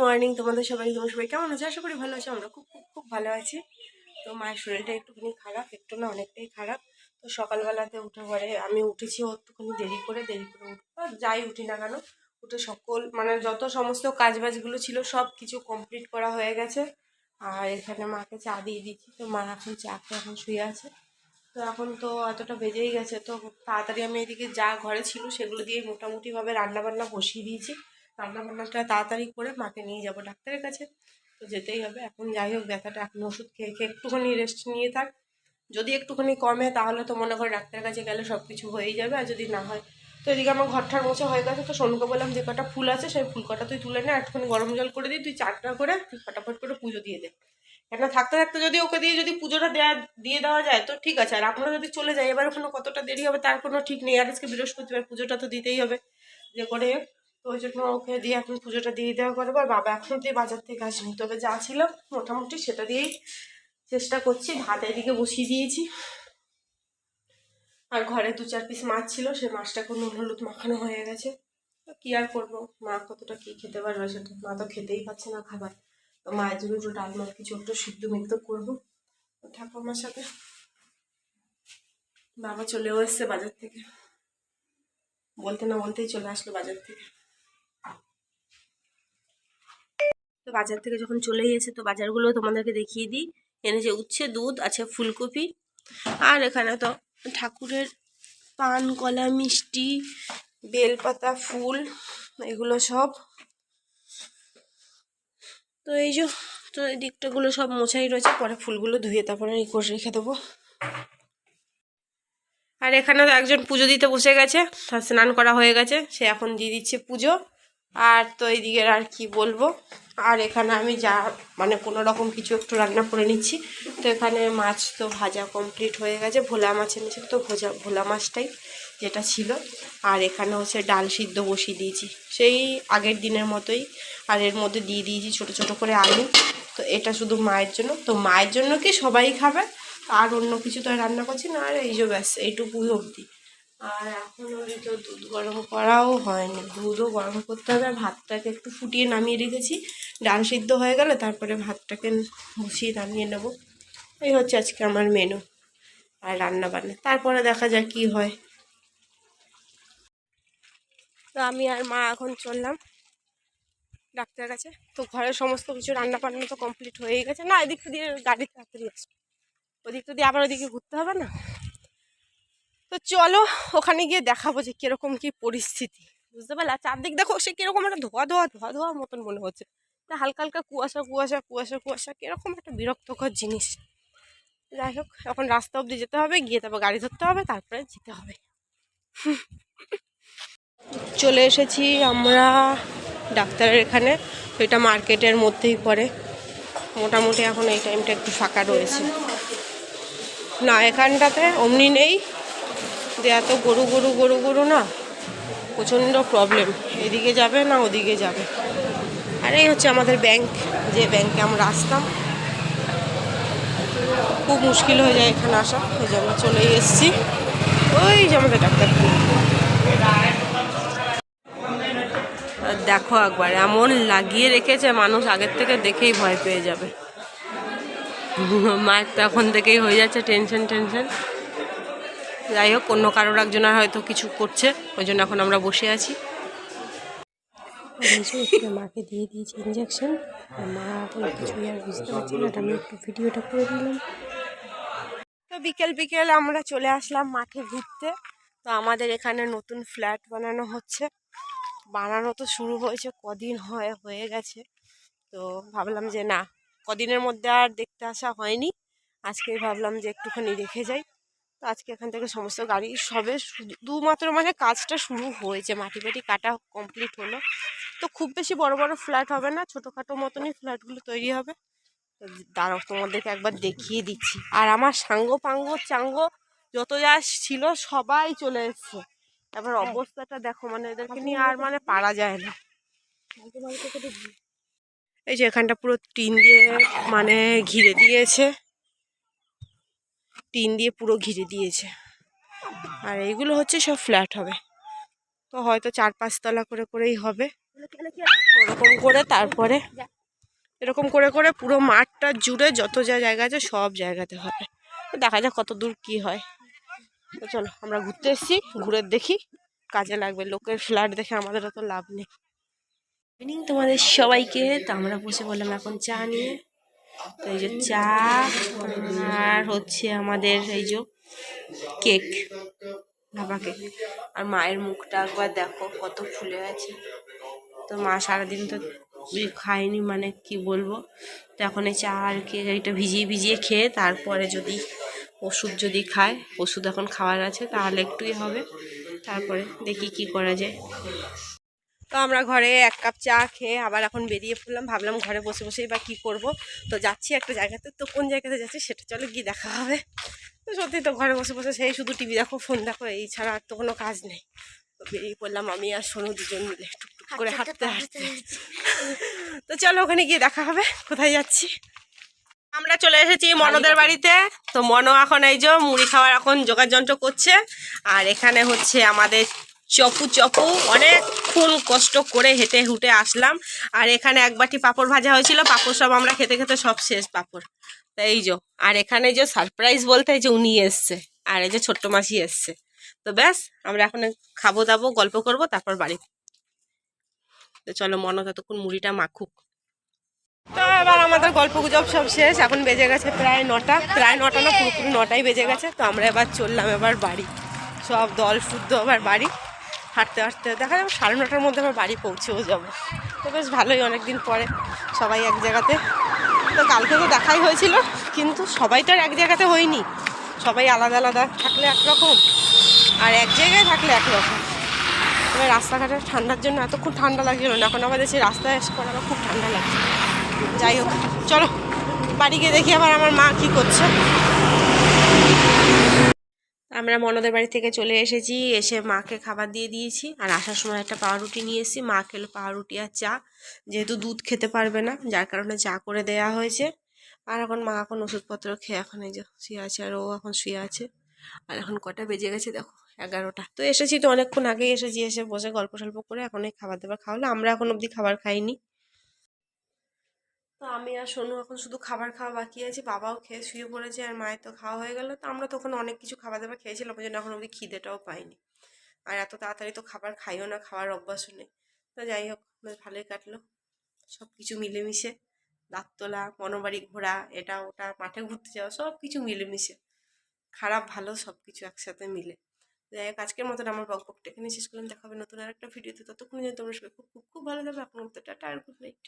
Morning তোমাদের সবাই তোমার সবাই কেমন আছে? আশা করি ভালো আছো, আমরা খুব খুব খুব ভালো আছি। তো মায়ের শরীরটা একটুখানি খারাপ, একটু না অনেকটাই খারাপ। তো সকালবেলাতে উঠে পরে আমি উঠেছি, একটুখানি দেরি করে দেরি করে উঠবো যাই উঠি না কেন, উঠে সকল মানে যত সমস্ত কাজ বাজগুলো ছিল, সব কিছু কমপ্লিট করা হয়ে গেছে। আর এখানে মাকে চা দিয়ে দিচ্ছি, তো মা এখন চা খেয়ে এখন শুয়ে আছে। তো এখন তো এতটা বেজেই গেছে, তো তাড়াতাড়ি আমি এদিকে যা ঘরে ছিল সেগুলো দিয়ে মোটামুটিভাবে রান্নাবান্না বসিয়ে দিয়েছি। রান্নাবান্নাটা তাড়াতাড়ি করে মাকে নিয়ে যাব ডাক্তারের কাছে। তো যেতেই হবে। এখন যাই হোক, ব্যথাটা এখন ওষুধ খেয়ে খেয়ে একটুখানি রেস্ট নিয়ে থাক। যদি একটুখানি কমে, তাহলে তো মনে করে ডাক্তারের কাছে গেলে সব কিছু হয়েই যাবে। আর যদি না হয়, তো এদিকে আমার ঘরটার মোছা হয়ে গেছে। তো সোনুকে বললাম, যে কটা ফুল আছে, সেই ফুল কটা তুই তুলে নে। একটুখানি গরম জল করে দিই। তুই চারটা করে তুই ফটাফট করে পুজো দিয়ে দে। কেন থাকতে থাকতে যদি ওকে দিয়ে যদি পুজোটা দেওয়া দিয়ে দেওয়া যায়, তো ঠিক আছে। আর আমরা যদি চলে যাই, এবার ওখানে কতটা দেরি হবে, তার কোনো ঠিক নেই। আর আজকে বৃহস্পতিবার পুজোটা তো দিতেই হবে। যে করে। তো ওই জন্য ওকে দিয়ে এখন পুজোটা দিয়ে দেওয়া করব আর বাবা এখন দিয়ে বাজার থেকে আসেনি। তবে যা ছিল মোটামুটি সেটা দিয়েই চেষ্টা করছি, ভাত এদিকে বসিয়ে দিয়েছি। আর ঘরে দু চার পিস মাছ ছিল, সেই মাছটাকে নুন হলুদ মাখানো হয়ে গেছে। কী আর করব? মা কতটা কী খেতে পারবে সেটা মা তো খেতেই পাচ্ছে না খাবার। তো মায়ের জন্য একটু ডাল মাছ কিছু একটু সিদ্ধ মিদ্ধ করব ঠাকুমার সাথে। বাবা চলেও এসছে বাজার থেকে। বলতে না বলতেই চলে আসলো বাজার থেকে। তো বাজার থেকে যখন চলেই এসে তো বাজারগুলো তোমাদেরকে দেখিয়ে দিই। এনেছে উচ্ছে, দুধ, আছে ফুলকপি আর এখানে তো ঠাকুরের পান, কলা, মিষ্টি, বেলপাতা, ফুল এগুলো সব। তো এই যে, তো এই দিকটাগুলো সব মোছাই রয়েছে, পরে ফুলগুলো ধুয়ে তারপরে এই করে রেখে দেবো। আর এখানে তো একজন পুজো দিতে বসে গেছে স্নান করা হয়ে গেছে, সে এখন দিয়ে দিচ্ছে পুজো। আর তো এইদিকের আর কি বলব? আর এখানে আমি যা মানে কোনো রকম কিছু একটু রান্না করে নিচ্ছি। তো এখানে মাছ তো ভাজা কমপ্লিট হয়ে গেছে। ভোলা মাছ এনেছে তো ভোজা, ভোলা মাছটাই যেটা ছিল। আর এখানে হচ্ছে ডাল সিদ্ধ বসিয়ে দিয়েছি। সেই আগের দিনের মতোই। আর এর মধ্যে দিয়ে দিয়েছি ছোট ছোট করে আলু। তো এটা শুধু মায়ের জন্য। তো মায়ের জন্য কি সবাই খাবে? আর অন্য কিছু তো রান্না করছি না। আর এই যে ব্যাস, এইটুকুই অবধি। আর এখন ওই তো দুধ গরম করাও হয়নি। দুধও গরম করতে হবে। আর ভাতটাকে একটু ফুটিয়ে নামিয়ে রেখেছি। ডাল সিদ্ধ হয়ে গেলে, তারপরে ভাতটাকে বসিয়ে নামিয়ে নেব। এই হচ্ছে আজকে আমার মেনু আর রান্না বান্না। তারপরে দেখা যাক কি হয়। তো আমি আর মা এখন চললাম ডাক্তারের কাছে। তো ঘরের সমস্ত কিছু রান্না বান্না তো কমপ্লিট হয়েই গেছে। না, এদিক দিয়ে গাড়ি তাড়াতাড়ি আসবে ওদিকটা দিয়ে আবার ওদিকে ঘুরতে হবে না। তো চলো ওখানে গিয়ে দেখাবো যে কীরকম কি পরিস্থিতি। বুঝতে পারলে? চারদিক দেখো, সে কীরকম একটা ধোয়া ধোয়া ধোয়া ধোয়া মতন মনে হচ্ছে। তা হালকা হালকা কুয়াশা কুয়াশা কুয়াশা কুয়াশা, কীরকম একটা বিরক্তকর জিনিস। যাই হোক, এখন রাস্তা অবধি যেতে হবে, গিয়ে তারপর গাড়ি ধরতে হবে, তারপরে যেতে হবে। চলে এসেছি আমরা ডাক্তারের এখানে তো এটা মার্কেটের মধ্যেই পড়ে। মোটামুটি এখন এই টাইমটা একটু ফাঁকা রয়েছে। না, এখানটাতে অমনি নেই। যে এত গরু গরু গরু গরু না, প্রচণ্ড প্রবলেম এদিকে যাবে না, ওদিকে যাবে। আর এই হচ্ছে আমাদের ব্যাংক যে ব্যাংকে আমরা আসতাম। খুব মুশকিল হয়ে যায় এখানে আসা ওই জন্য চলেই এসেছি। ওই যে আমাদের ডাক্তারখানা আর দেখো একবার, এমন লাগিয়ে রেখেছে মানুষ, আগের থেকে দেখেই ভয় পেয়ে যাবে। মায়ের তো এখন থেকেই হয়ে যাচ্ছে টেনশন টেনশন যাই হোক, অন্য কারোর একজনের হয়তো কিছু করছে, ওই জন্য এখন আমরা বসে আছি। মাকে দিয়ে দিয়েছি ইঞ্জেকশন আর মা এখন কিছুই আর বুঝতে পারছি না আমি একটু ভিডিওটা করে দিলাম। তো বিকেল বিকেল আমরা চলে আসলাম মাঠে ঘুরতে। তো আমাদের এখানে নতুন ফ্ল্যাট বানানো হচ্ছে। বানানো তো শুরু হয়েছে, কদিন হয়, হয়ে গেছে। তো ভাবলাম যে না, কদিনের মধ্যে আর দেখতে আসা হয়নি। আজকে ভাবলাম যে একটুখানি রেখে যাই। তো আজকে এখান থেকে সমস্ত গাড়ি সবে শুধুমাত্র মানে কাজটা শুরু হয়েছে। মাটি ফাটি কাটা কমপ্লিট হলো। তো খুব বেশি বড় বড় ফ্ল্যাট হবে না ছোটোখাটো মতনই ফ্ল্যাটগুলো তৈরি হবে। দাঁড়াও তোমাদেরকে একবার দেখিয়ে দিচ্ছি। আর আমার সাঙ্গ পাঙ্গ চাঙ্গ যত যা ছিল সবাই চলে এসছে। এবার অবস্থাটা দেখো মানে এদেরকে নিয়ে আর মানে পারা যায় না। এই যে এখানটা পুরো টিন দিয়ে মানে ঘিরে দিয়েছে। টিন দিয়ে পুরো ঘিরে দিয়েছে। আর এইগুলো হচ্ছে সব ফ্ল্যাট হবে। তো হয়তো চার পাঁচতলা করে করেই হবে। ওরকম করে তারপরে, এরকম করে করে পুরো মাঠটা জুড়ে যত যা জায়গা আছে সব জায়গাতে হবে। দেখা যাক কত দূর কী হয়। চলো, আমরা ঘুরতে এসেছি, ঘুরে দেখি, কাজে লাগবে। লোকের ফ্ল্যাট দেখে আমাদের অত লাভ নেই। ইভিনিং তোমাদের সবাইকে, তো আমরা বসে বললাম এখন চা নিয়ে। তো এই যে চা আর হচ্ছে আমাদের এই যে কেক, ভাপা কেক। আর মায়ের মুখটা একবার দেখো, কত ফুলে আছে। তো মা সারাদিন তো খায়নি মানে কি বলব? তো এখন এই চা আর কেক এটা ভিজিয়ে ভিজিয়ে খেয়ে তারপরে যদি ওষুধ যদি খায়, ওষুধ এখন খাওয়ার আছে, তাহলে একটুই হবে। তারপরে দেখি কি করা যায়। তো আমরা ঘরে এক কাপ চা খেয়ে আবার এখন বেরিয়ে পড়লাম, ভাবলাম ঘরে বসে বসেই বা কী করব। তো যাচ্ছি একটা জায়গাতে, তো কোন জায়গাতে যাচ্ছি সেটা চলো গিয়ে দেখা হবে। তো সত্যি তো ঘরে বসে বসে সেই শুধু টিভি দেখো, ফোন দেখো, এই ছাড়া আর তো কোনো কাজ নেই। তো বেরিয়ে পড়লাম আমি আর সোনু দুজন মিলে। টুকটুক করে হাঁটতে হাঁটতে তো চলো ওখানে গিয়ে দেখা হবে কোথায় যাচ্ছি? আমরা চলে এসেছি মনদের বাড়িতে। তো মনো এখন এই যে মুড়ি খাওয়ার এখন জোগাড় যন্ত্র করছে। আর এখানে হচ্ছে আমাদের চপু চপু অনেকক্ষণ কষ্ট করে হেঁটে হুটে আসলাম। আর এখানে এক বাটি পাঁপড় ভাজা হয়েছিল পাপড় সব আমরা খেতে খেতে সব শেষ পাপড়। তো এই যে আর এখানে যে সারপ্রাইজ বলতে এই যে উনি এসছে আর এই যে ছোট্ট মাসি এসছে। তো ব্যাস আমরা এখন খাব দাবো গল্প করব তারপর বাড়ি তো চলো মনো ততক্ষণ মুড়িটা মাখুক। তো এবার আমাদের গল্প গুজব সব শেষ। এখন বেজে গেছে প্রায় নটা। প্রায় নটা না, পুরোপুরি নটাই বেজে গেছে। তো আমরা এবার চললাম এবার বাড়ি। সব দল শুদ্ধ আবার বাড়ি। হাঁটতে হাঁটতে দেখা যাবে সাড়ে নটার মধ্যে আবার বাড়ি পৌঁছেও যাব। তো বেশ ভালোই অনেক দিন পরে সবাই এক জায়গাতে। তো কালকে তো দেখাই হয়েছিল, কিন্তু সবাই তো আর এক জায়গাতে হয়নি। সবাই আলাদা আলাদা থাকলে একরকম। আর এক জায়গায় থাকলে একরকম। এবার রাস্তাঘাটে ঠান্ডার জন্য এতক্ষণ ঠান্ডা লাগছিল না। এখন আমাদের সেই রাস্তায় পর আবার খুব ঠান্ডা লাগছে। যাই হোক, চলো, বাড়ি গিয়ে দেখি আবার আমার মা কি করছে। আমরা মনদের বাড়ি থেকে চলে এসেছি, এসে মাকে খাবার দিয়ে দিয়েছি। আর আসার সময় একটা পাউরুটি নিয়ে এসেছি। মা খেলো পাউরুটি আর চা, যেহেতু দুধ খেতে পারবে না, যার কারণে চা করে দেয়া হয়েছে। আর এখন মা এখন ওষুধপত্র খেয়ে এখন এই যে শুয়ে আছে আর ও এখন শুয়ে আছে। আর এখন কটা বেজে গেছে দেখো, এগারোটা। তো এসেছি তো অনেকক্ষণ আগেই এসেছি, এসে বসে গল্প সল্প করে এখন এই খাবার দাবার খাওয়ালো আমরা এখন অবধি খাবার খাইনি। তো আমি আর সোনু এখন শুধু খাবার খাওয়া বাকি আছে, বাবাও খেয়ে শুয়ে পড়েছে আর মায়ের তো খাওয়া হয়ে গেল। তো আমরা তখন অনেক কিছু খাবার দাবার খেয়েছিলাম, ওই জন্য এখন অবধি খিদেটাও পাইনি। আর এত তাড়াতাড়ি তো খাবার খাইও না, খাওয়ার অভ্যাসও নেই। তো যাই হোক, বেশ ভালোই কাটলো। সব কিছু মিলেমিশে দাঁত মনোবাড়ি ঘোরা, এটা ওটা, মাঠে ঘুরতে যাওয়া সব কিছু মিলেমিশে। খারাপ, ভালো সব কিছু একসাথে মিলে। যাই হোক, আজকের মতন আমার বক বকটা এখানে শেষ করলাম। দেখা হবে নতুন আর একটা ভিডিওতে। ততক্ষণ যেন তোমরা সবাই খুব খুব খুব ভালো থাকবে। মতো টাটা আর গুড নাইট